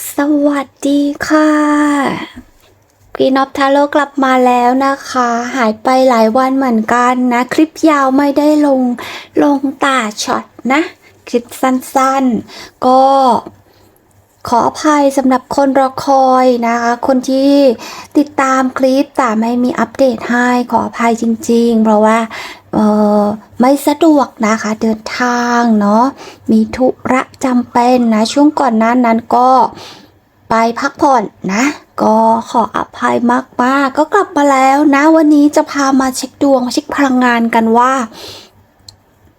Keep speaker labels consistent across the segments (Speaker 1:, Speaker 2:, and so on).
Speaker 1: สวัสดีค่ะกรีนอฟทาโร่กลับมาแล้วนะคะ หายไปหลายวันเหมือนกันนะ คลิปยาวไม่ได้ลงลงตาช็อตนะ คลิปสั้นๆ ก็ขออภัยสำหรับคนรอคอยนะคะ คนที่ติดตามคลิปแต่ไม่มีอัปเดตให้ขออภัยจริง ๆ เพราะว่า เออไม่สะดวกนะคะเดินทางเนาะมีธุระจำเป็นนะช่วงก่อนหนั้นนั้นก็ไปพักผ่อนนะ ก็ขออภัยมากๆก็กลับมาแล้วนะวันนี้จะพามาเช็คดวงเช็คพลังงานกันว่า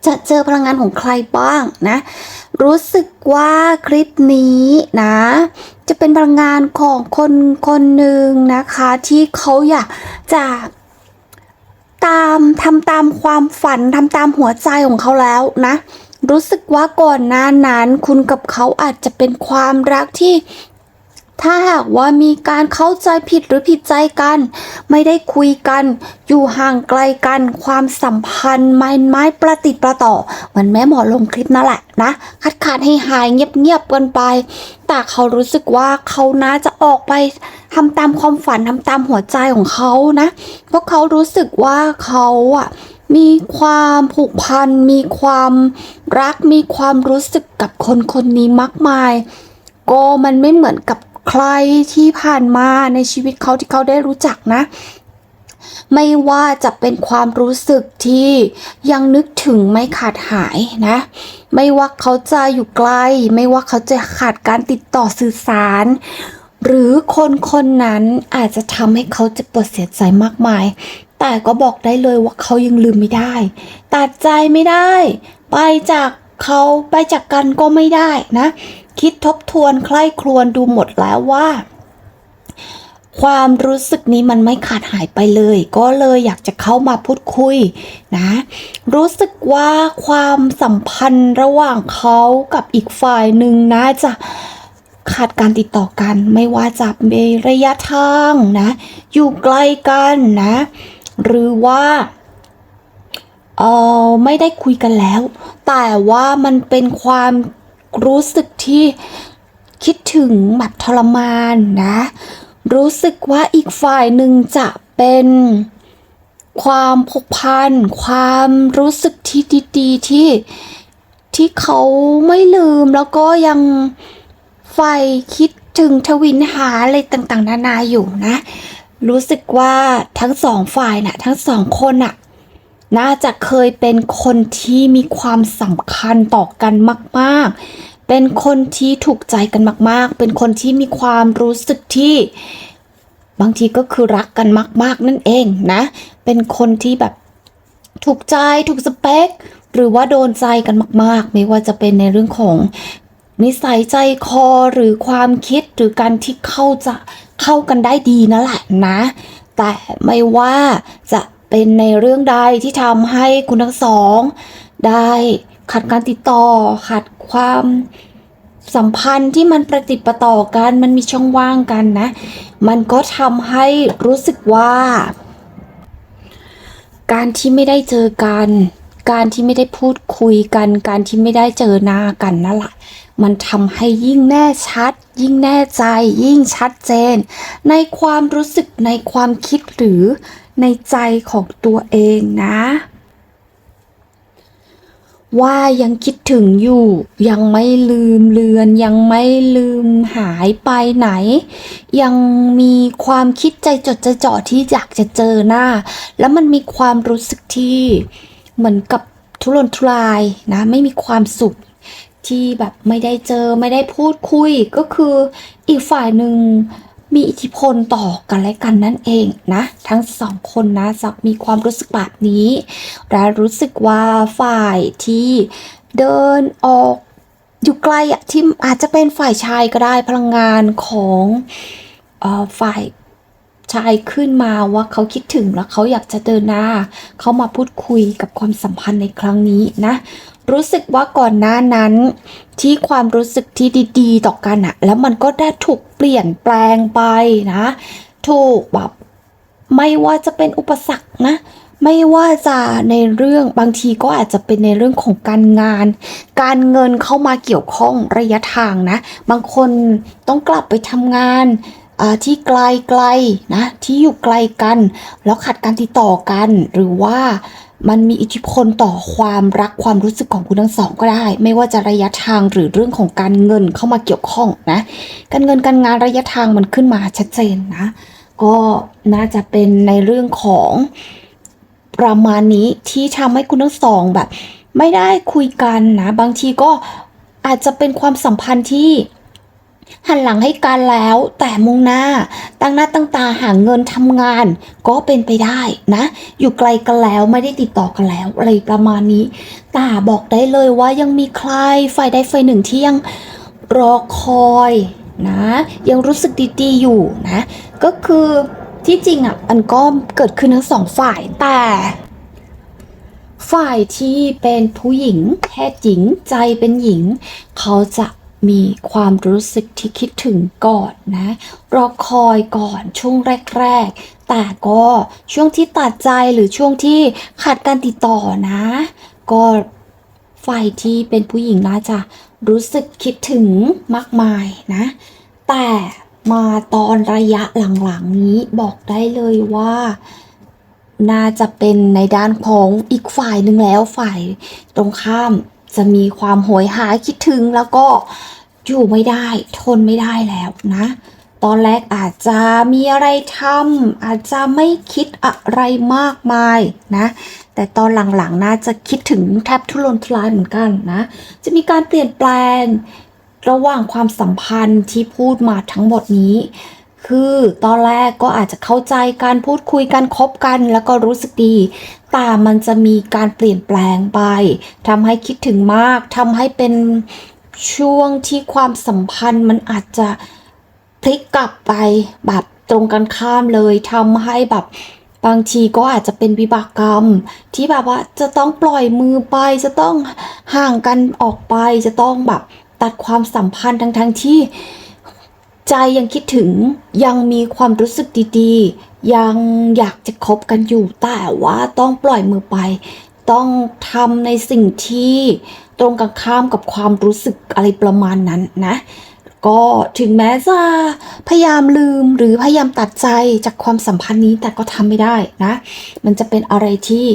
Speaker 1: จะเจอพลังงานของใครบ้างนะ รู้สึกว่าคลิปนี้นะ จะเป็นพลังงานของคนคนหนึ่งนะคะ ที่เขาอยากจะ ตามทำตามความฝันทำตามหัวใจของเขาแล้วนะ รู้สึกว่าก่อนหน้านั้นคุณกับเขาอาจจะเป็นความรักที่ ถ้าหากว่ามีการเข้าใจผิดหรือผิดใจกัน ไม่ได้คุยกัน อยู่ห่างไกลกัน ความสัมพันธ์ไม้ไม้ประติดประต่อ เหมือนแม่หมอลงคลิปนั่นแหละนะคัดขาดให้หายเงียบๆกันไป แต่เขารู้สึกว่าเขาน่าจะออกไปทำตามความฝันทำตามหัวใจของเขานะ เพราะเขารู้สึกว่าเขาอะมีความผูกพัน มีความรัก มีความรู้สึกกับคนคนนี้มากมาย ก็มันไม่เหมือนกับ ใครที่ผ่านมาในชีวิตเขาที่เขาได้รู้จักนะ ไม่ว่าจะเป็นความรู้สึกที่ยังนึกถึงไม่ขาดหายนะ ไม่ว่าเขาจะอยู่ไกล ไม่ว่าเขาจะขาดการติดต่อสื่อสาร หรือคนคนนั้นอาจจะทำให้เขาเจ็บปวดเสียใจมากมาย แต่ก็บอกได้เลยว่าเขายังลืมไม่ได้ ตัดใจไม่ได้ ไปจาก เขาไปจากกันก็ไม่ได้นะ คิดทบทวนใคร่ครวญดูหมดแล้วว่า ความรู้สึกนี้มันไม่ขาดหายไปเลย ก็เลยอยากจะเข้ามาพูดคุยนะ รู้สึกว่าความสัมพันธ์ระหว่างเขากับอีกฝ่ายหนึ่งน่าจะขาดการติดต่อกันไม่ว่าจะเป็นระยะทางนะ อยู่ไกลกันนะ หรือว่า เออไม่ได้คุยกันแล้ว แต่ว่ามันเป็นความรู้สึกที่คิดถึงแบบทรมานนะ รู้สึกว่าอีกฝ่ายหนึ่งจะเป็นความผูกพันความรู้สึกที่ดีๆที่ที่เขาไม่ลืมแล้วก็ยังใฝ่คิดถึงทวินหาอะไรต่างๆ นานาอยู่นะ รู้สึกว่าทั้งสองฝ่ายน่ะ ทั้งสองคนน่ะ น่าจะเคยเป็นคนที่มีความสำคัญต่อกันมาก ๆ เป็นคนที่ถูกใจกันมาก ๆ เป็นคนที่มีความรู้สึกที่บางทีก็คือรักกันมาก ๆ นั่นเองนะ เป็นคนที่แบบถูกใจถูกสเปค หรือว่าโดนใจกันมาก ๆ ไม่ว่าจะเป็นในเรื่องของนิสัยใจคอหรือความคิดหรือการที่เข้าจะเข้ากันได้ดีนั่นแหละนะ แต่ไม่ว่าจะ เป็นในเรื่องใดที่ทำให้คุณทั้งสอง ได้ขาดการติดต่อขาดความสัมพันธ์ที่มันประติดประต่อกันมันมีช่องว่างกันนะ มันก็ทำให้รู้สึกว่า การที่ไม่ได้เจอกัน การที่ไม่ได้พูดคุยกัน การที่ไม่ได้เจอหน้ากันนั่นแหละมันทำให้ยิ่งแน่ชัด ยิ่งแน่ใจ ยิ่งชัดเจน ในความรู้สึกในความคิดหรือ ในใจของตัวเองนะ ว่ายังคิดถึงอยู่ ยังไม่ลืมเลือน ยังไม่ลืมหายไปไหน ยังมีความคิดใจจดใจจ่อที่อยากจะเจอหน้า แล้วมันมีความรู้สึกที่เหมือนกับทุรนทุรายนะ ไม่มีความสุขที่แบบไม่ได้เจอไม่ได้พูดคุยก็คืออีกฝ่ายหนึ่ง มีอิทธิพลต่อกันและกันนั่นเองนะ ทั้งสองคนนะจะมีความรู้สึกแบบนี้ และรู้สึกว่าฝ่ายที่เดินออกอยู่ไกลอะที่อาจจะเป็นฝ่ายชายก็ได้พลังงานของออฝ่าย ชายขึ้นมาว่าเขาคิดถึงแล้วเขาอยากจะเดินหน้า เขามาพูดคุยกับความสัมพันธ์ในครั้งนี้นะ รู้สึกว่าก่อนหน้านั้นที่ความรู้สึกที่ดีๆ ต่อกันอะแล้วมันก็ได้ถูกเปลี่ยนแปลงไปนะ ถูกแบบไม่ว่าจะเป็นอุปสรรคนะไม่ว่าจะในเรื่องบางทีก็อาจจะเป็นในเรื่องของการงาน การเงินเข้ามาเกี่ยวข้องระยะทางนะ บางคนต้องกลับไปทำงาน ที่ไกลไกลๆนะที่อยู่ไกลกัน แล้วขัดการติดต่อกัน หรือว่ามันมีอิทธิพลต่อความรักความรู้สึกของคุณทั้งสองก็ได้ ไม่ว่าจะระยะทางหรือเรื่องของการเงินเข้ามาเกี่ยวข้องนะ การเงินการงานระยะทางมันขึ้นมาชัดเจนนะ ก็น่าจะเป็นในเรื่องของประมาณนี้ที่ทำให้คุณทั้งสองแบบ ไม่ได้คุยกันนะ บางทีก็อาจจะเป็นความสัมพันธ์ที่ หันหลังให้กันแล้ว แต่มุ่งหน้า ตั้งหน้าตั้งตาหาเงินทำงาน ก็เป็นไปได้นะ อยู่ไกลกันแล้วไม่ได้ติดต่อกันแล้วอะไรประมาณนี้แต่บอกได้เลยว่ายังมีใครฝ่ายใดฝ่ายหนึ่งที่ยังรอคอยนะ ยังรู้สึกดีๆอยู่นะ ก็คือที่จริงอะมันก็เกิดขึ้นทั้งสองฝ่ายแต่ฝ่ายที่เป็นผู้หญิงเพศหญิงใจเป็นหญิง เขาจะ มีความรู้สึกที่คิดถึงก่อนนะรอคอยก่อนช่วงแรก ๆ แต่ก็ช่วงที่ตัดใจหรือช่วงที่ขาดการติดต่อนะ ก็ฝ่ายที่เป็นผู้หญิงน่าจะรู้สึกคิดถึงมากมายนะ แต่มาตอนระยะหลังๆนี้บอกได้เลยว่า น่าจะเป็นในด้านของอีกฝ่ายหนึ่งแล้วฝ่ายตรงข้าม จะมีความโหยหาคิดถึงแล้วก็อยู่ไม่ได้ทนไม่ได้แล้วนะ ตอนแรกอาจจะมีอะไรทำอาจจะไม่คิดอะไรมากมายนะ แต่ตอนหลังๆน่าจะคิดถึงแทบทุรนทุรายเหมือนกันนะ จะมีการเปลี่ยนแปลงระหว่างความสัมพันธ์ที่พูดมาทั้งหมดนี้ คือตอนแรกก็อาจจะเข้าใจการพูดคุยกันคบกัน แล้วก็รู้สึกดี แต่มันจะมีการเปลี่ยนแปลงไปทำให้คิดถึงมากทำให้เป็นช่วงที่ความสัมพันธ์มันอาจจะพลิกกลับไปแบบตรงกันข้ามเลยทำให้แบบบางทีก็อาจจะเป็นวิบากกรรม ที่แบบว่าจะต้องปล่อยมือไป จะต้องห่างกันออกไป จะต้องแบบตัดความสัมพันธ์ทั้งๆที่ ใจยังคิดถึงยังมีความรู้สึกดีๆ ยังอยากจะคบกันอยู่แต่ว่าต้องปล่อยมือไป ต้องทำในสิ่งที่ตรงกันข้ามกับความรู้สึกอะไรประมาณนั้นนะ ก็ถึงแม้จะพยายามลืมหรือพยายามตัดใจจากความสัมพันธ์นี้แต่ก็ทำไม่ได้นะ มันจะเป็นอะไรที่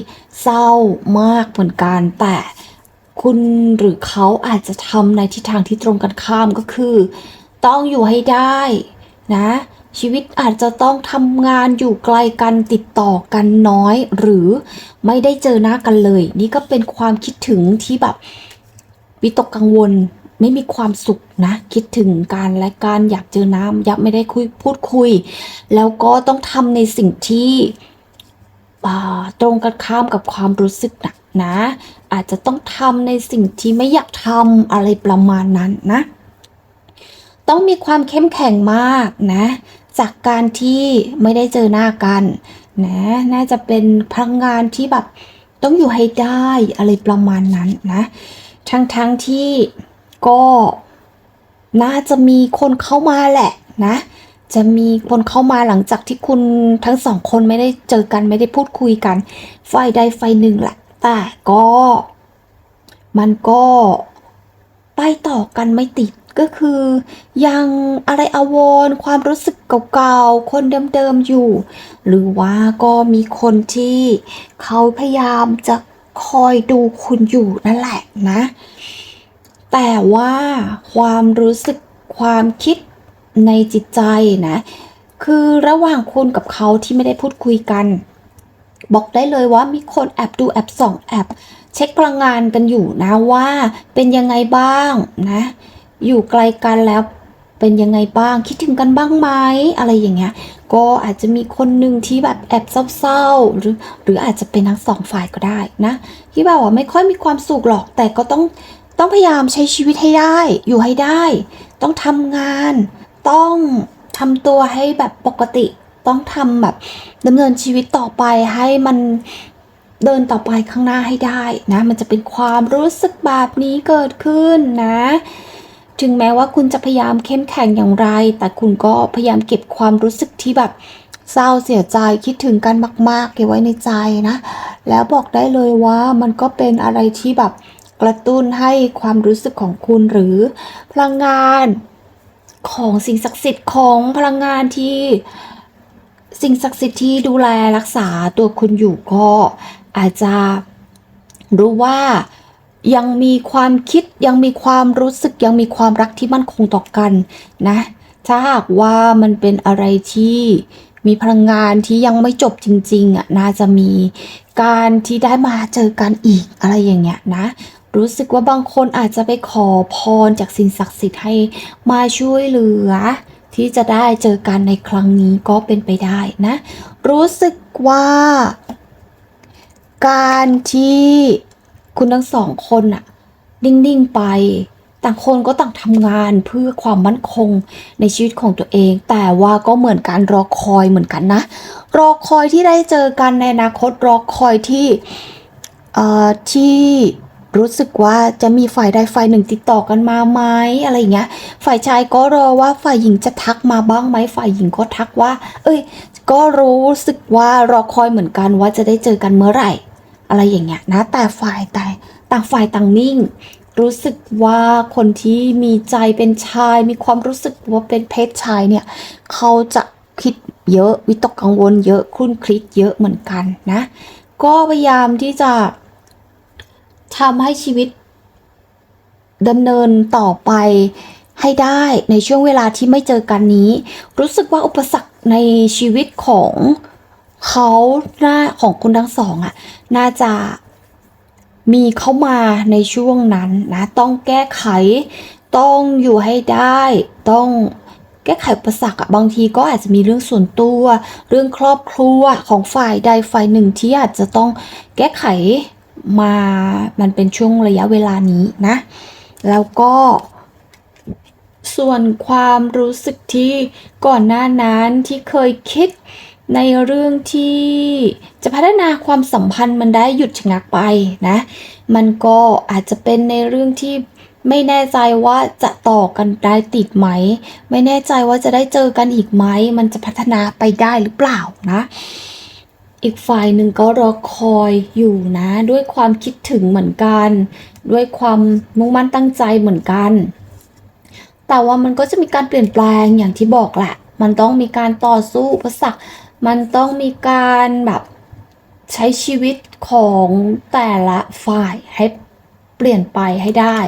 Speaker 1: เศร้ามากเหมือนกันแต่คุณหรือเขาอาจจะทำในทิศทางที่ตรงกันข้ามก็คือ ต้องอยู่ให้ได้ นะ ชีวิตอาจจะต้องทำงานอยู่ไกลกันติดต่อกันน้อย หรือไม่ได้เจอหน้ากันเลย นี่ก็เป็นความคิดถึงที่แบบวิตกกังวลไม่มีความสุขนะ คิดถึงการและการอยากเจอน้ำยากไม่ได้คุยพูดคุย แล้วก็ต้องทำในสิ่งที่ตรงกันข้ามกับความรู้สึกนะนะ อาจจะต้องทำในสิ่งที่ไม่อยากทำอะไรประมาณนั้นนะ ต้องมีความเข้มแข็งมากนะ จากการที่ไม่ได้เจอหน้ากันนะน่าจะเป็นพลังงานที่แบบต้องอยู่ให้ได้อะไรประมาณนั้นนะทั้งทั้งๆที่ก็น่าจะมีคนเข้ามาแหละนะ จะมีคนเข้ามาหลังจากที่คุณทั้งสองคนไม่ได้เจอกันไม่ได้พูดคุยกันฝ่ายใดฝ่ายหนึ่งแหละ แต่ก็ มันก็ไปต่อกันไม่ติด ก็คือ ยังอะไรอาวรความรู้สึกเก่าๆ คนเดิมๆอยู่ หรือว่าก็มีคนที่เขาพยายามจะคอยดูคุณอยู่นั่นแหละนะ แต่ว่าความรู้สึกความคิดในจิตใจนะ คือระหว่างคุณกับเขาที่ไม่ได้พูดคุยกัน บอกได้เลยว่ามีคนแอบดูแอบส่องแอบเช็คพลังงานกันอยู่นะว่าเป็นยังไงบ้างนะ อยู่ไกลกันแล้วเป็นยังไงบ้างคิดถึงกันบ้างไหมอะไรอย่างเงี้ย ก็อาจจะมีคนหนึ่งที่แบบแอบเศร้าๆหรือ หรืออาจจะเป็นทั้งสองฝ่ายก็ได้นะที่แบบว่าไม่ค่อยมีความสุขหรอกแต่ก็ต้องต้องพยายามใช้ชีวิตให้ได้ อยู่ให้ได้ ต้องทำงาน ต้องทำตัวให้แบบปกติ ต้องทำแบบดำเนินชีวิตต่อไปให้มันเดินต่อไปข้างหน้าให้ได้นะ มันจะเป็นความรู้สึกแบบนี้เกิดขึ้นนะ ถึงแม้ว่าคุณจะพยายามเข้มแข็งอย่างไร แต่คุณก็พยายามเก็บความรู้สึกที่แบบเศร้าเสียใจคิดถึงกันมาก ๆ เก็บไว้ในใจนะ แล้วบอกได้เลยว่ามันก็เป็นอะไรที่แบบกระตุ้นให้ความรู้สึกของคุณหรือพลังงานของสิ่งศักดิ์สิทธิ์ของพลังงานที่สิ่งศักดิ์สิทธิ์ที่ดูแลรักษาตัวคุณอยู่ก็อาจจะรู้ว่า ยังมีความคิดยังมีความรู้สึกยังมีความรักที่มั่นคงต่อกันนะ ถ้าหากว่ามันเป็นอะไรที่มีพลังงานที่ยังไม่จบจริงๆอะน่าจะมีการที่ได้มาเจอกันอีกอะไรอย่างเงี้ยนะ รู้สึกว่าบางคนอาจจะไปขอพรจากสิ่งศักดิ์สิทธิ์ให้มาช่วยเหลือ ที่จะได้เจอกันในครั้งนี้ก็เป็นไปได้นะ รู้สึกว่า การที่ คุณทั้งสองคนอะนิ่ง ๆ ไป ต่างคนก็ต่างทำงานเพื่อความมั่นคงในชีวิตของตัวเอง แต่ว่าก็เหมือนการรอคอยเหมือนกันนะ รอคอยที่ได้เจอกันในอนาคตรอคอยที่เอ่อที่รู้สึกว่าจะมีฝ่ายใดฝ่ายหนึ่งติดต่อกันมาไหมอะไรอย่างเงี้ย ฝ่ายชายก็รอว่าฝ่ายหญิงจะทักมาบ้างไหมฝ่ายหญิงก็ทักว่า เอ้ย ก็รู้สึกว่ารอคอยเหมือนกันว่าจะได้เจอกันเมื่อไหร่ อะไรอย่างเงี้ยนะแต่ฝ่ายแต่ต่างฝ่ายต่างนิ่ง รู้สึกว่าคนที่มีใจเป็นชาย มีความรู้สึกว่าเป็นเพศชายเนี่ยเขาจะคิดเยอะวิตกกังวลเยอะคลุ่นคลิดเยอะเหมือนกันนะ ก็พยายามที่จะทำให้ชีวิตดำเนินต่อไปให้ได้ในช่วงเวลาที่ไม่เจอกันนี้ รู้สึกว่าอุปสรรคในชีวิตของ เขาหน้าของคุณทั้งสองอะ่ะน่าจะมีเข้ามาในช่วงนั้นนะต้องแก้ไข ต้องอยู่ให้ได้ ต้องแก้ไขอุปสรรคอะบางทีก็อาจจะมีเรื่องส่วนตัว เรื่องครอบครัวของฝ่ายใดฝ่ายหนึ่งที่อาจจะต้องแก้ไขมามันเป็นช่วงระยะเวลานี้นะ แล้วก็ส่วนความรู้สึกที่ก่อนหน้านั้นที่เคยคิด ในเรื่องที่จะพัฒนาความสัมพันธ์มันได้หยุดชะงักไปนะ มันก็อาจจะเป็นในเรื่องที่ไม่แน่ใจว่าจะต่อกันได้ติดไหม ไม่แน่ใจว่าจะได้เจอกันอีกไหม มันจะพัฒนาไปได้หรือเปล่านะ อีกฝ่ายหนึ่งก็รอคอยอยู่นะ ด้วยความคิดถึงเหมือนกัน ด้วยความมุ่งมั่นตั้งใจเหมือนกัน แต่ว่ามันก็จะมีการเปลี่ยนแปลงอย่างที่บอกแหละ มันต้องมีการต่อสู้อุปสรรค มันต้องมีการแบบใช้ชีวิตของแต่ละฝ่ายให้เปลี่ยนไปให้ได้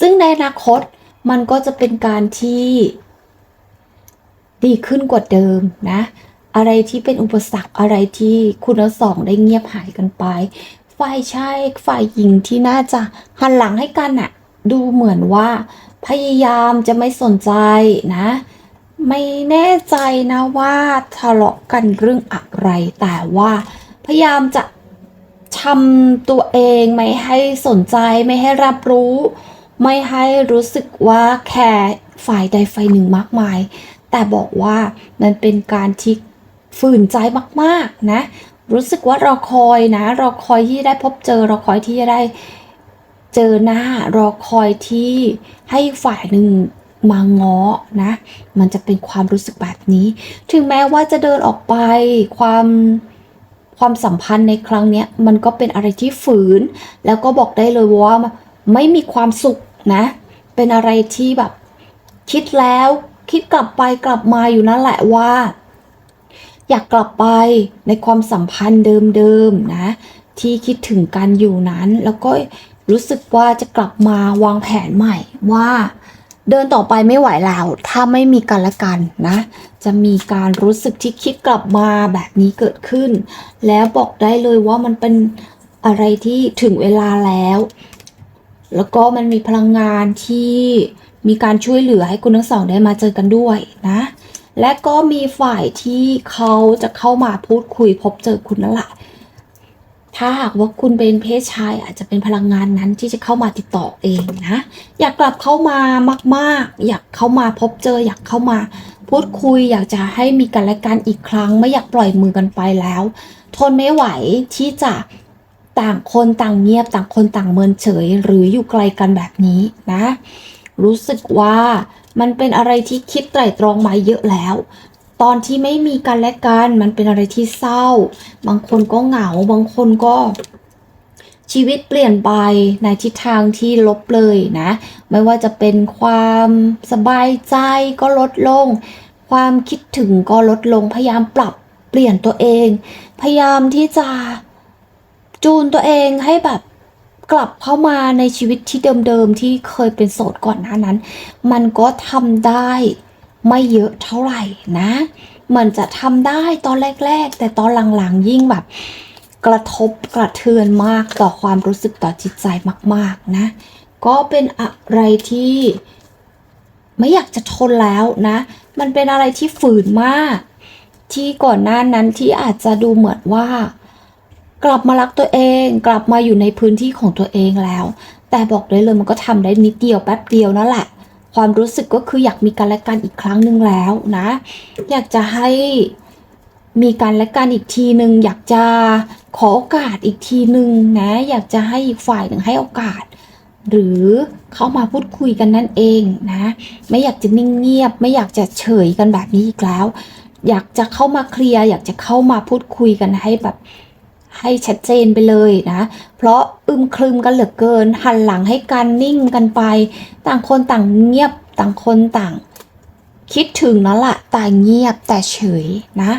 Speaker 1: ซึ่งในอนาคตมันก็จะเป็นการที่ดีขึ้นกว่าเดิมนะ อะไรที่เป็นอุปสรรคอะไรที่คุณทั้งสองได้เงียบหายกันไป ฝ่ายชายฝ่ายหญิงที่น่าจะหันหลังให้กันอะดูเหมือนว่า พยายามจะไม่สนใจนะ ไม่แน่ใจนะว่าทะเลาะกันเรื่องอะไร แต่ว่าพยายามจะทำตัวเองไม่ให้สนใจไม่ให้รับรู้ ไม่ให้รู้สึกว่าแคร์ฝ่ายใดฝ่ายหนึ่งมากมาย แต่บอกว่ามันเป็นการที่ฝืนใจมากๆนะ รู้สึกว่าเรอคอยนะ เรอคอยที่ได้พบเจอเรอคอยที่จะได้เจอหน้า รอคอยที่ให้ฝ่ายหนึ่ง มาง้อนะ มันจะเป็นความรู้สึกแบบนี้ ถึงแม้ว่าจะเดินออกไปความความสัมพันธ์ในครั้งนี้มันก็เป็นอะไรที่ฝืน แล้วก็บอกได้เลยว่าไม่มีความสุขนะ เป็นอะไรที่แบบ คิดแล้วคิดกลับไปกลับมาอยู่นั่นแหละว่า อยากกลับไปในความสัมพันธ์เดิมๆนะ ที่คิดถึงกันอยู่นั้น แล้วก็รู้สึกว่าจะกลับมาวางแผนใหม่ว่า เดินต่อไปไม่ไหวแล้ว ถ้าไม่มีกันและกันนะ จะมีการรู้สึกที่คิดกลับมาแบบนี้เกิดขึ้น แล้วบอกได้เลยว่ามันเป็นอะไรที่ถึงเวลาแล้ว แล้วก็มันมีพลังงานที่มีการช่วยเหลือให้คุณทั้งสองได้มาเจอกันด้วยนะ และก็มีฝ่ายที่เขาจะเข้ามาพูดคุยพบเจอคุณนั่นแหละ ถ้าหากว่าคุณเป็นเพศชายอาจจะเป็นพลังงานนั้นที่จะเข้ามาติดต่อเองนะ อยากกลับเข้ามามาก ๆ อยากเข้ามาพบเจอ อยากเข้ามา พูดคุย อยากจะให้มีกันและกันอีกครั้ง ไม่อยากปล่อยมือกันไปแล้ว ทนไม่ไหวที่จะต่างคนต่างเงียบต่างคนต่างเมินเฉย หรืออยู่ไกลกันแบบนี้นะ รู้สึกว่ามันเป็นอะไรที่คิดไตร่ตรองมาเยอะแล้ว ตอนที่ไม่มีกันและกันมันเป็นอะไรที่เศร้า บางคนก็เหงา บางคนก็ ชีวิตเปลี่ยนไปในทิศทางที่ลบเลยนะ ไม่ว่าจะเป็นความสบายใจก็ลดลง ความคิดถึงก็ลดลง พยายามปรับเปลี่ยนตัวเอง พยายามที่จะจูนตัวเองให้แบบกลับเข้ามาในชีวิตที่เดิมๆที่เคยเป็นโสดก่อนหน้านั้น มันก็ทำได้ ไม่เยอะเท่าไหร่นะ มันจะทำได้ตอนแรก ๆ แต่ตอนหลังๆยิ่งแบบ กระทบกระเทือนมากต่อความรู้สึกต่อจิตใจมาก ๆ นะ ก็เป็นอะไรที่ ไม่อยากจะทนแล้วนะ มันเป็นอะไรที่ฝืนมาก ที่ก่อนหน้านั้นที่อาจจะดูเหมือนว่า กลับมารักตัวเอง กลับมาอยู่ในพื้นที่ของตัวเองแล้ว แต่บอกได้เลยมันก็ทำได้นิดเดียวแป๊บเดียวนั่นแหละ ความรู้สึกก็คืออยากมีกันและกันอีกครั้งหนึ่งแล้วนะ อยากจะให้มีกันและกันอีกทีหนึ่งอยากจะขอโอกาสอีกทีหนึ่งนะ อยากจะให้อีกฝ่ายหนึ่งให้โอกาส หรือเข้ามาพูดคุยกันนั่นเองนะ ไม่อยากจะนิ่งเงียบ ไม่อยากจะเฉยกันแบบนี้อีกแล้ว อยากจะเข้ามาเคลียร์อยากจะเข้ามาพูดคุยกันให้แบบ ให้ชัดเจนไปเลยนะ เพราะอึมครึมกันเหลือเกิน หันหลังให้กันนิ่งกันไป ต่างคนต่างเงียบต่างคนต่าง คิดถึงนั่นแหละแต่เงียบแต่เฉยนะ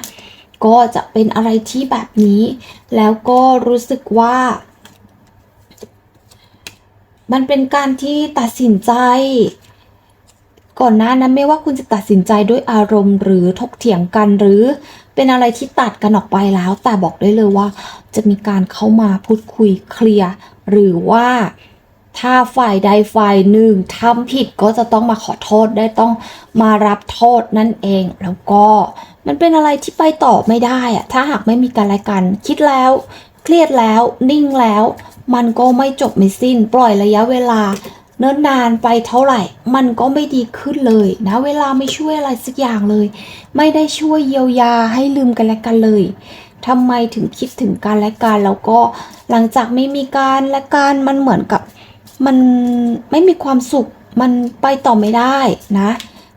Speaker 1: ก็จะเป็นอะไรที่แบบนี้ แล้วก็รู้สึกว่า มันเป็นการที่ตัดสินใจ ก่อนหน้านั้นไม่ว่าคุณจะตัดสินใจด้วยอารมณ์หรือถกเถียงกันหรือ เป็นอะไรที่ตัดกันออกไปแล้ว แต่บอกได้เลยว่า จะมีการเข้ามาพูดคุยเคลียร์หรือว่าถ้าฝ่ายใดฝ่ายหนึ่งทำผิดก็จะต้องมาขอโทษได้ต้องมารับโทษนั่นเอง แล้วก็มันเป็นอะไรที่ไปต่อไม่ได้อะถ้าหากไม่มีกันและกัน คิดแล้ว เครียดแล้วนิ่งแล้ว มันก็ไม่จบไม่สิ้น ปล่อยระยะเวลา เนิ่นนานไปเท่าไหร่ มันก็ไม่ดีขึ้นเลยนะ เวลาไม่ช่วยอะไรสักอย่างเลย ไม่ได้ช่วยเยียวยาให้ลืมกันและกันเลยทำไมถึงคิดถึงกันและกันแล้วก็หลังจากไม่มีการและกันมันเหมือนกับมันไม่มีความสุขมันไปต่อไม่ได้นะ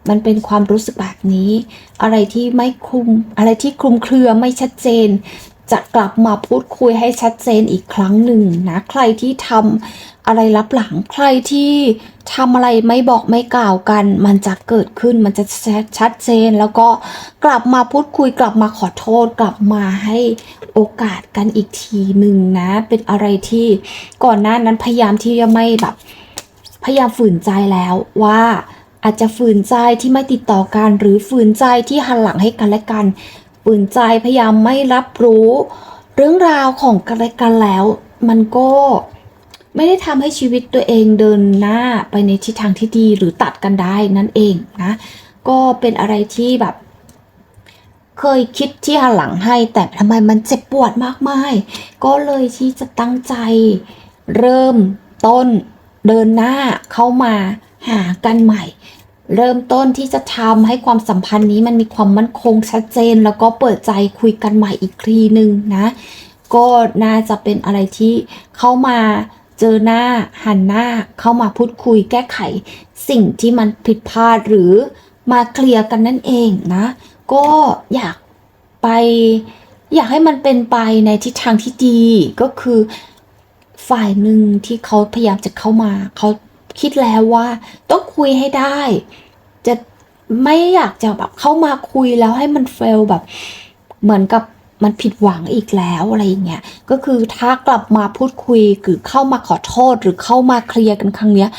Speaker 1: มันเป็นความรู้สึกแบบนี้ อะไรที่ไม่คลุมอะไรที่คลุมเครือไม่ชัดเจน จะกลับมาพูดคุยให้ชัดเจนอีกครั้งหนึ่งนะ ใครที่ทำ อะไรลับหลังใครที่ทำอะไรไม่บอกไม่กล่าวกัน มันจะเกิดขึ้นมันจะชัดเจน แล้วก็กลับมาพูดคุยกลับมาขอโทษ กลับมาให้โอกาสกันอีกทีหนึ่งนะ เป็นอะไรที่ก่อนหน้านั้นพยายามที่จะไม่แบบ พยายามฝืนใจแล้วว่าอาจจะฝืนใจที่ไม่ติดต่อกัน หรือฝืนใจที่หันหลังให้กันและกัน ฝืนใจพยายามไม่รับรู้ เรื่องราวของกันและกันแล้ว มันก็ ไม่ได้ทำให้ชีวิตตัวเองเดินหน้าไปในทิศทางที่ดีหรือตัดกันได้นั่นเองนะก็เป็นอะไรที่แบบ เคยคิดที่หันหลังให้ แต่ทำไมมันเจ็บปวดมากมาย ก็เลยที่จะตั้งใจเริ่มต้นเดินหน้าเข้ามาหากันใหม่ เริ่มต้นที่จะทำให้ความสัมพันธ์นี้มันมีความมั่นคงชัดเจน แล้วก็เปิดใจคุยกันใหม่อีกทีหนึ่งนะ ก็น่าจะเป็นอะไรที่เข้ามา เจอหน้าหันหน้าเข้ามาพูดคุยแก้ไข สิ่งที่มันผิดพลาดหรือมาเคลียร์กันนั่นเองนะ ก็อยากไป อยากให้มันเป็นไปในทิศทางที่ดีก็คือฝ่ายหนึ่งที่เขาพยายามจะเข้ามาเขาคิดแล้วว่าต้องคุยให้ได้ จะไม่อยากจะแบบเข้ามาคุยแล้วให้มันเฟลแบบ เหมือนกับ มันผิดหวังอีกแล้วอะไรอย่างเงี้ยก็คือถ้ากลับมาพูดคุยหรือเข้ามาขอโทษหรือเข้ามาเคลียร์กันครั้งเนี้ย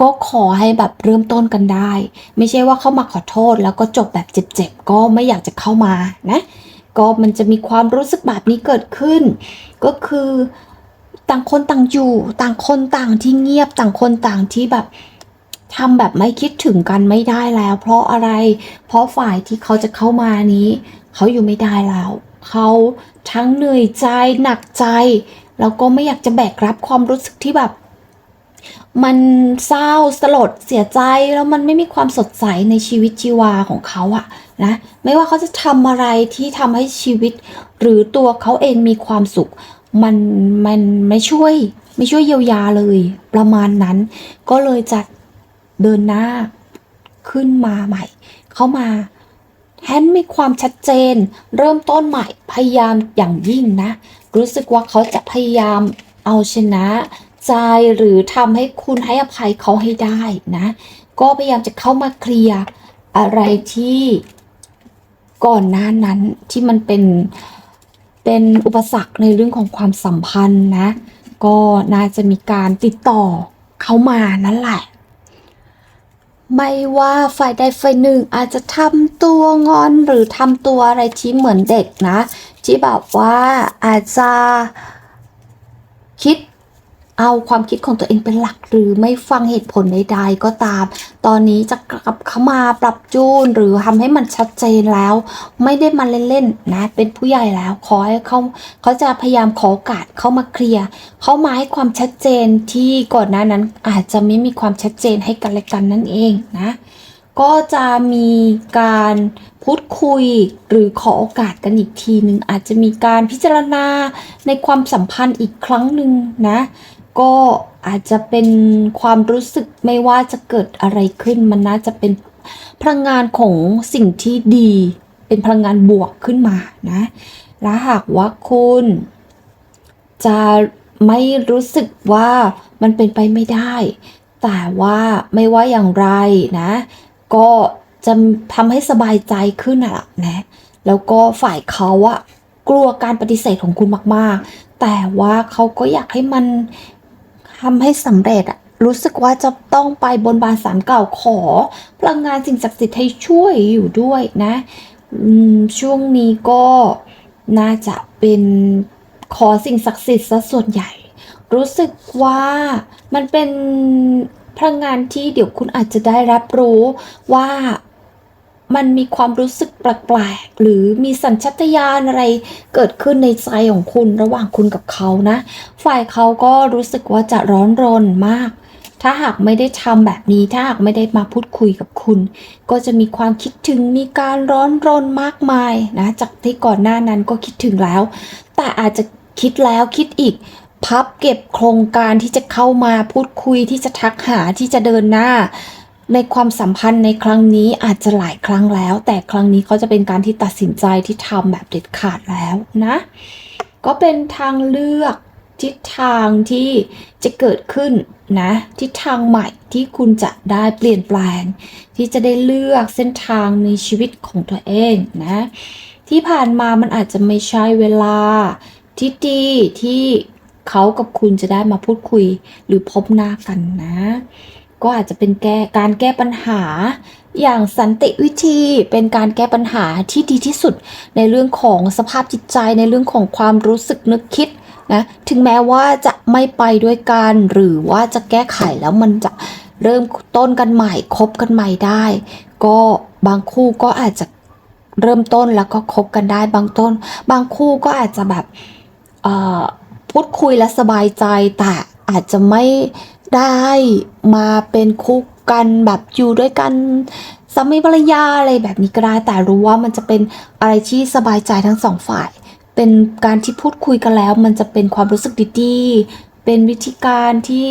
Speaker 1: ก็ขอให้แบบเริ่มต้นกันได้ ไม่ใช่ว่าเข้ามาขอโทษแล้วก็จบแบบเจ็บๆก็ไม่อยากจะเข้ามานะก็มันจะมีความรู้สึกแบบนี้เกิดขึ้น ก็คือต่างคนต่างอยู่ ต่างคนต่างที่เงียบต่างคนต่างที่แบบทำแบบไม่คิดถึงกันไม่ได้แล้ว เพราะอะไร เพราะฝ่ายที่เขาจะเข้ามานี้ เขาอยู่ไม่ได้แล้ว เขาทั้งเหนื่อยใจหนักใจ แล้วก็ไม่อยากจะแบกรับความรู้สึกที่แบบ มันเศร้าสลดเสียใจแล้วมันไม่มีความสดใสในชีวิตชีวาของเขาอะนะไม่ว่าเขาจะทำอะไรที่ทำให้ชีวิต หรือตัวเขาเองมีความสุข มันมันไม่ช่วยไม่ช่วยเยียวยาเลย ประมาณนั้น ก็เลยจะเดินหน้าขึ้นมาใหม่ เข้ามา แฮมมีความชัดเจน เริ่มต้นใหม่พยายามอย่างยิ่งนะ รู้สึกว่าเขาจะพยายามเอาชนะ ใจหรือทำให้คุณให้อภัยเขาให้ได้นะ ก็พยายามจะเข้ามาเคลียร์อะไรที่ก่อนหน้านั้นที่มันเป็นเป็นอุปสรรคในเรื่องของความสัมพันธ์นะ ก็น่าจะมีการติดต่อเขามานั่นแหละ ไม่ว่าฝ่ายใดฝ่ายหนึ่งอาจจะทำตัวงอนหรือทำตัวอะไรที่เหมือนเด็กนะ ที่แบบว่าอาจจะคิด เอาความคิดของตัวเองเป็นหลักหรือไม่ฟังเหตุผลใดๆก็ตาม ตอนนี้จะกลับเข้ามาปรับจูนหรือทำให้มันชัดเจนแล้ว ไม่ได้มาเล่นๆนะเป็นผู้ใหญ่แล้วขอให้เขาเขาจะพยายามขอโอกาสเข้ามาเคลียร์เข้ามาให้ความชัดเจนที่ก่อนหน้านั้นอาจจะไม่มีความชัดเจนให้กันและกันนั่นเองนะก็จะมีการพูดคุยหรือขอโอกาสกันอีกทีหนึ่งอาจจะมีการพิจารณาในความสัมพันธ์อีกครั้งหนึ่งนะ ก็อาจจะเป็นความรู้สึกไม่ว่าจะเกิดอะไรขึ้น มันน่าจะเป็นพลังงานของสิ่งที่ดี เป็นพลังงานบวกขึ้นมานะและหากว่าคุณ จะไม่รู้สึกว่ามันเป็นไปไม่ได้ แต่ว่าไม่ว่าอย่างไรนะ ก็จะทำให้สบายใจขึ้นอะล่ะนะ แล้วก็ฝ่ายเขาอะกลัวการปฏิเสธของคุณมาก ๆ แต่ว่าเขาก็อยากให้มัน ทำให้สำเร็จอะรู้สึกว่าจะต้องไปบนบานสารเก่าขอ พลังงานสิ่งศักดิ์สิทธิ์ให้ช่วยอยู่ด้วยนะช่วงนี้ก็น่าจะเป็นขอสิ่งศักดิ์สิทธิ์ซะส่วนใหญ่ รู้สึกว่ามันเป็นพลังงานที่เดี๋ยวคุณอาจจะได้รับรู้ว่า มันมีความรู้สึกแปลกๆหรือมีสัญชาตญาณอะไรเกิดขึ้นในใจของคุณระหว่างคุณกับเขานะ ฝ่ายเขาก็รู้สึกว่าจะร้อนรนมาก ถ้าหากไม่ได้ทำแบบนี้ถ้าหากไม่ได้มาพูดคุยกับคุณ ก็จะมีความคิดถึงมีการร้อนรนมากมายนะจากที่ก่อนหน้านั้นก็คิดถึงแล้ว แต่อาจจะคิดแล้วคิดอีกพับเก็บโครงการที่จะเข้ามาพูดคุยที่จะทักหาที่จะเดินหน้า ในความสัมพันธ์ในครั้งนี้อาจจะหลายครั้งแล้ว แต่ครั้งนี้เขาจะเป็นการที่ตัดสินใจที่ทำแบบเด็ดขาดแล้วนะ ก็เป็นทางเลือกทิศทางที่จะเกิดขึ้นนะทิศทางใหม่ที่คุณจะได้เปลี่ยนแปลง ที่จะได้เลือกเส้นทางในชีวิตของตัวเองนะที่ผ่านมามันอาจจะไม่ใช่เวลาที่ดีที่เขากับคุณจะได้มาพูดคุยหรือพบหน้ากันนะ ก็อาจจะเป็นแก้การแก้ปัญหา อย่างสันติวิธีเป็นการแก้ปัญหาที่ดีที่สุด ในเรื่องของสภาพจิตใจในเรื่องของความรู้สึกนึกคิดนะถึงแม้ว่าจะไม่ไปด้วยกัน หรือว่าจะแก้ไขแล้วมันจะเริ่มต้นกันใหม่คบกันใหม่ได้ ก็บางคู่ก็อาจจะเริ่มต้นแล้วก็คบกันได้บางต้น บางคู่ก็อาจจะแบบพูดคุยและสบายใจแต่อาจจะไม่ ได้มาเป็นคู่กันแบบอยู่ด้วยกันสามีภรรยาอะไรแบบนี้ก็ได้ แต่รู้ว่ามันจะเป็นอะไรที่สบายใจทั้งสองฝ่าย เป็นการที่พูดคุยกันแล้ว มันจะเป็นความรู้สึกดีๆ เป็นวิธีการที่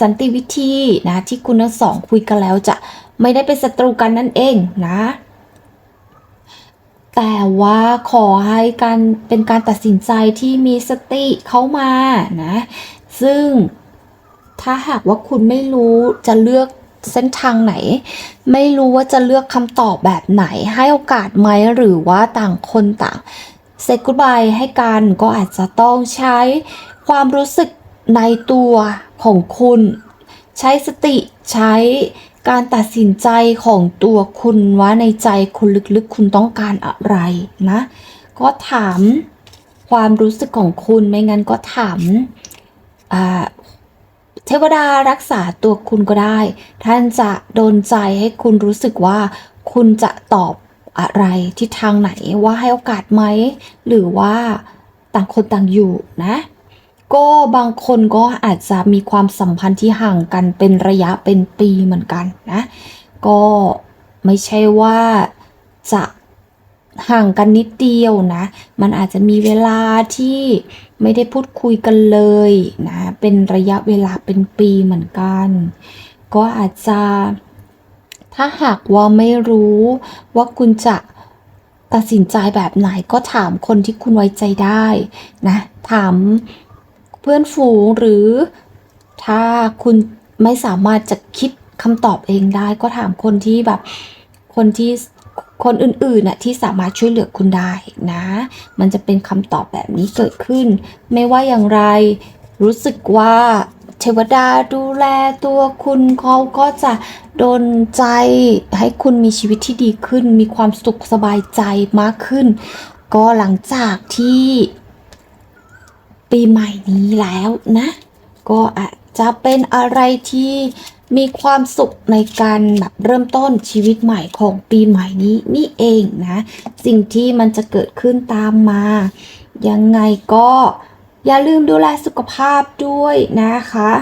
Speaker 1: สันติวิธีนะ ที่คุณทั้งสองคุยกันแล้วจะไม่ได้เป็นศัตรูกันนั่นเองนะ แต่ว่าขอให้การเป็นการตัดสินใจที่มีสติเข้ามานะ ซึ่ง ถ้าหากว่าคุณไม่รู้จะเลือกเส้นทางไหน ไม่รู้ว่าจะเลือกคำตอบแบบไหน ให้โอกาสไหมหรือว่าต่างคนต่างเซ y กูบายให้กันก็อาจจะต้องใช้ความรู้สึกในตัวของคุณ ใช้สติใช้การตัดสินใจของตัวคุณว่าในใจคุณลึกๆ คุณต้องการอะไรนะ ก็ถามความรู้สึกของคุณไม่งั้นก็ถามอ่า เทวดารักษาตัวคุณก็ได้ ท่านจะโดนใจให้คุณรู้สึกว่าคุณจะตอบอะไรที่ทางไหนว่าให้โอกาสไหม หรือว่าต่างคนต่างอยู่นะ ก็บางคนก็อาจจะมีความสัมพันธ์ที่ห่างกันเป็นระยะเป็นปีเหมือนกันนะ ก็ไม่ใช่ว่าจะ ห่างกันนิดเดียวนะ มันอาจจะมีเวลาที่ไม่ได้พูดคุยกันเลยนะ เป็นระยะเวลาเป็นปีเหมือนกัน ก็อาจจะ ถ้าหากว่าไม่รู้ว่าคุณจะตัดสินใจแบบไหนก็ถามคนที่คุณไว้ใจได้นะ ถามเพื่อนฝูงหรือถ้าคุณไม่สามารถจะคิดคำตอบเองได้ ก็ถามคนที่แบบคนที่ คนอื่นๆน่ะที่สามารถช่วยเหลือคุณได้นะ มันจะเป็นคำตอบแบบนี้เกิดขึ้น ไม่ว่าอย่างไร รู้สึกว่าเทวดาดูแลตัวคุณเขาก็จะโดนใจให้คุณมีชีวิตที่ดีขึ้น มีความสุขสบายใจมากขึ้น ก็หลังจากที่ปีใหม่นี้แล้วนะ ก็อาจจะเป็นอะไรที่ มีความสุขในการแบบเริ่มต้นชีวิตใหม่ของปีใหม่นี้นี่เองนะ สิ่งที่มันจะเกิดขึ้นตามมา ยังไงก็อย่าลืมดูแลสุขภาพด้วยนะคะ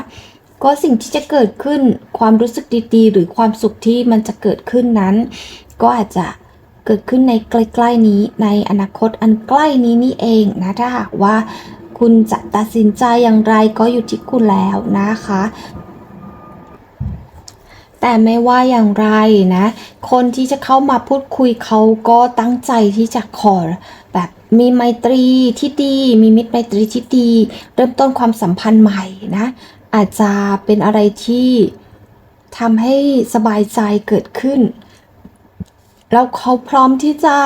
Speaker 1: ก็สิ่งที่จะเกิดขึ้นความรู้สึกดีๆ หรือความสุขที่มันจะเกิดขึ้นนั้น ก็อาจจะเกิดขึ้นในใกล้ๆนี้ในอนาคตอันใกล้นี้นี่เองนะถ้าหากว่าคุณจะตัดสินใจอย่างไรก็อยู่ที่คุณแล้วนะคะ แต่ไม่ว่าอย่างไรนะ คนที่จะเข้ามาพูดคุยเขาก็ตั้งใจที่จะขอแบบมีไมตรีที่ดี มีมิตรไมตรีที่ดี เริ่มต้นความสัมพันธ์ใหม่นะ อาจจะเป็นอะไรที่ทำให้สบายใจเกิดขึ้น แล้วเขาพร้อมที่จะ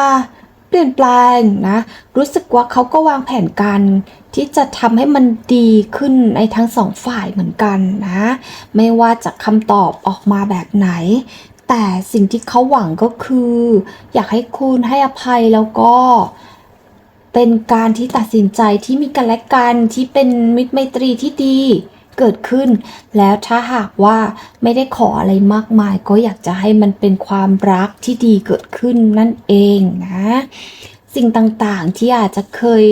Speaker 1: เปลี่ยนแปลงนะ รู้สึกว่าเขาก็วางแผนการ ที่จะทำให้มันดีขึ้นในทั้งสองฝ่ายเหมือนกันนะ ไม่ว่าจะคำตอบออกมาแบบไหน แต่สิ่งที่เขาหวังก็คือ อยากให้คุณให้อภัยแล้วก็เป็นการที่ตัดสินใจที่มีกันและกันที่เป็นมิตรไมตรีที่ดีเกิดขึ้น แล้วถ้าหากว่าไม่ได้ขออะไรมากมาย ก็อยากจะให้มันเป็นความรักที่ดีเกิดขึ้นนั่นเองนะ สิ่งต่างๆที่อาจจะเคย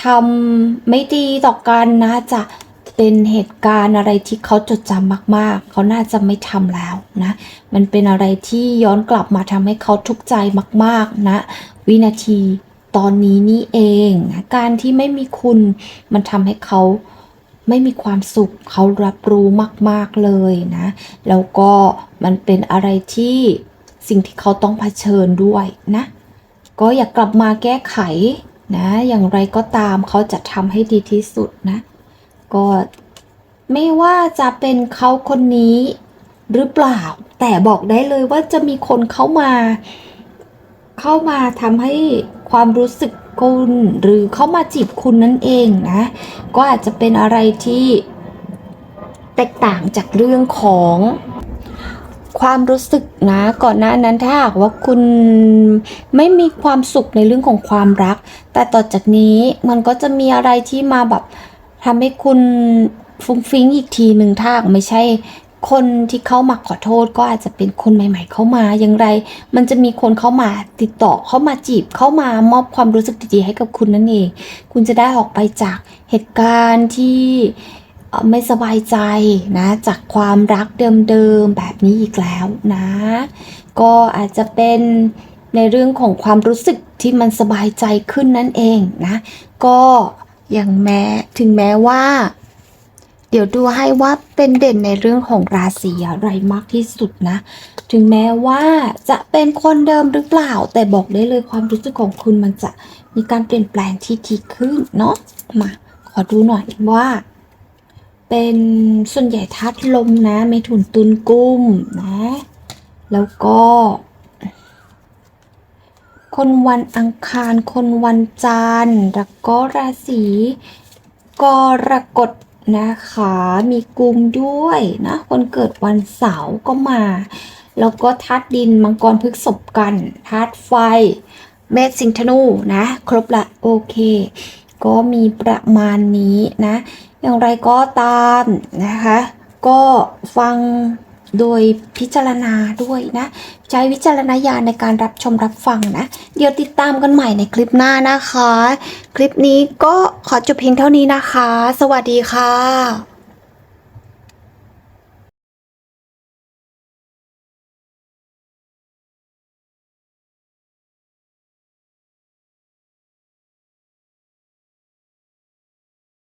Speaker 1: ทำไม่ดีต่อกันนะจะเป็นเหตุการณ์อะไรที่เขาจดจำมากๆ เขาน่าจะไม่ทำแล้วนะ มันเป็นอะไรที่ย้อนกลับมาทำให้เขาทุกข์ใจมากๆนะวินาทีตอนนี้นี่เองนะการที่ไม่มีคุณมันทำให้เขาไม่มีความสุขเขารับรู้มาก ๆเลยนะ แล้วก็มันเป็นอะไรที่สิ่งที่เขาต้องเผชิญด้วยนะ ก็อยากกลับมาแก้ไข นะ อย่างไรก็ตามเขาจะทำให้ดีที่สุดนะ ก็ไม่ว่าจะเป็นเขาคนนี้หรือเปล่า แต่บอกได้เลยว่าจะมีคนเข้ามา เข้ามาทำให้ความรู้สึกคุณหรือเข้ามาจีบคุณนั่นเองนะ ก็อาจจะเป็นอะไรที่แตกต่างจากเรื่องของ ความรู้สึกนะก่อนหน้านั้นถ้าหากว่าคุณไม่มีความสุขในเรื่องของความรัก แต่ต่อจากนี้มันก็จะมีอะไรที่มาแบบทำให้คุณฟุ้งฟิ้งอีกทีหนึ่งถ้าไม่ใช่คนที่เข้ามาขอโทษก็อาจจะเป็นคนใหม่ ๆ เข้ามาอย่างไร มันจะมีคนเข้ามาติดต่อเข้ามาจีบเข้ามามอบความรู้สึกดีๆให้กับคุณนั่นเอง คุณจะได้ออกไปจากเหตุการณ์ที่ ไม่สบายใจนะจากความรักเดิมๆแบบนี้อีกแล้วนะ ก็อาจจะเป็นในเรื่องของความรู้สึกที่มันสบายใจขึ้นนั่นเองนะ ก็อย่างแม้ถึงแม้ว่า เดี๋ยวดูให้ว่าเป็นเด่นในเรื่องของราศีอะไรมากที่สุดนะ ถึงแม้ว่าจะเป็นคนเดิมหรือเปล่า แต่บอกได้เลยความรู้สึกของคุณมันจะมีการเปลี่ยนแปลงที่ดีขึ้นเนาะมาขอดูหน่อยว่า เป็นส่วนใหญ่ทัดลมนะเมถุนตุลกุ้มนะ แล้วก็ คนวันอังคารคนวันจันทร์แล้วก็ราศีกรกฎนะคะ มีกุมด้วยนะคนเกิดวันเสาร์ก็มา แล้วก็ธาตุดินมังกรพฤกษบกันธาตุไฟ เมษสิงห์ธนูนะ ครบละโอเค ก็มีประมาณนี้นะ อย่างไรก็ตามนะคะ ก็ฟังโดยพิจารณาด้วยนะ ใช้วิจารณญาณในการรับชมรับฟังนะ เดี๋ยวติดตามกันใหม่ในคลิปหน้านะคะ คลิปนี้ก็ขอจบเพียงเท่านี้นะคะ สวัสดีค่ะ